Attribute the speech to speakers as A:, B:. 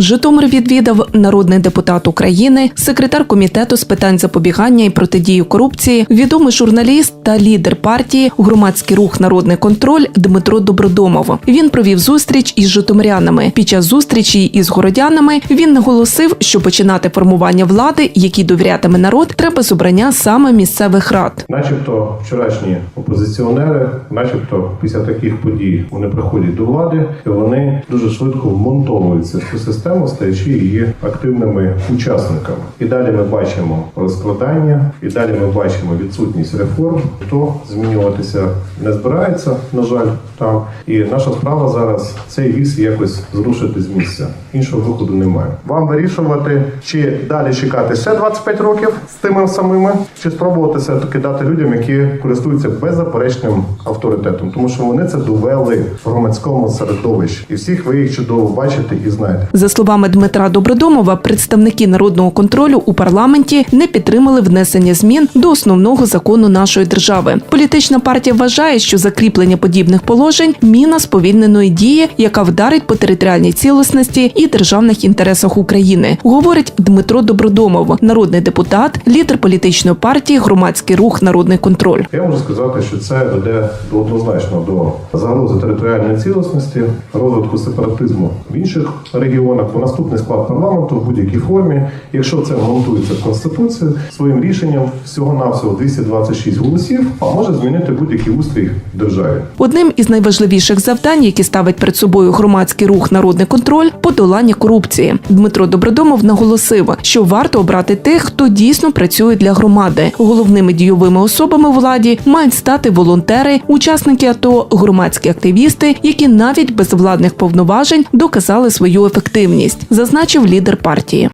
A: Житомир відвідав народний депутат України, секретар комітету з питань запобігання і протидії корупції, відомий журналіст та лідер партії громадський рух Народний контроль Дмитро Добродомов. Він провів зустріч із житомирянами. Під час зустрічі із городянами він наголосив, що починати формування влади, якій довірятиме народ, треба з обрання саме місцевих рад.
B: Начебто вчорашні опозиціонери, начебто після таких подій вони приходять до влади, і вони дуже швидко вмонтовуються в цю систему, стаючи її активними учасниками. І далі ми бачимо розкладання, і далі ми бачимо відсутність реформ. Хто змінюватися не збирається, на жаль, там. І наша справа зараз цей віз якось зрушити з місця. Іншого виходу немає. Вам вирішувати, чи далі чекати ще 25 років з тими самими, чи спробувати все таки дати людям, які користуються беззаперечним авторитетом, тому що вони це довели в громадському середовищі, і всіх ви їх чудово бачите і знаєте.
A: Словами Дмитра Добродомова, представники народного контролю у парламенті не підтримали внесення змін до основного закону нашої держави. Політична партія вважає, що закріплення подібних положень міна сповільненої дії, яка вдарить по територіальній цілісності і державних інтересах України, говорить Дмитро Добродомов, народний депутат, лідер політичної партії Громадський рух Народний контроль.
B: Я можу сказати, що це веде однозначно до загрози територіальної цілісності, розвитку сепаратизму в інших регіонах. Наступний склад парламенту в будь-якій формі, якщо це монтується в конституцію, своїм рішенням всього навсього 226 голосів, а може змінити будь-який устрій в державі.
A: Одним із найважливіших завдань, які ставить перед собою громадський рух Народний контроль подолання корупції. Дмитро Добродомов наголосив, що варто обрати тих, хто дійсно працює для громади. Головними дійовими особами владі мають стати волонтери, учасники АТО, громадські активісти, які навіть без владних повноважень доказали свою ефективність, зазначив лідер партії.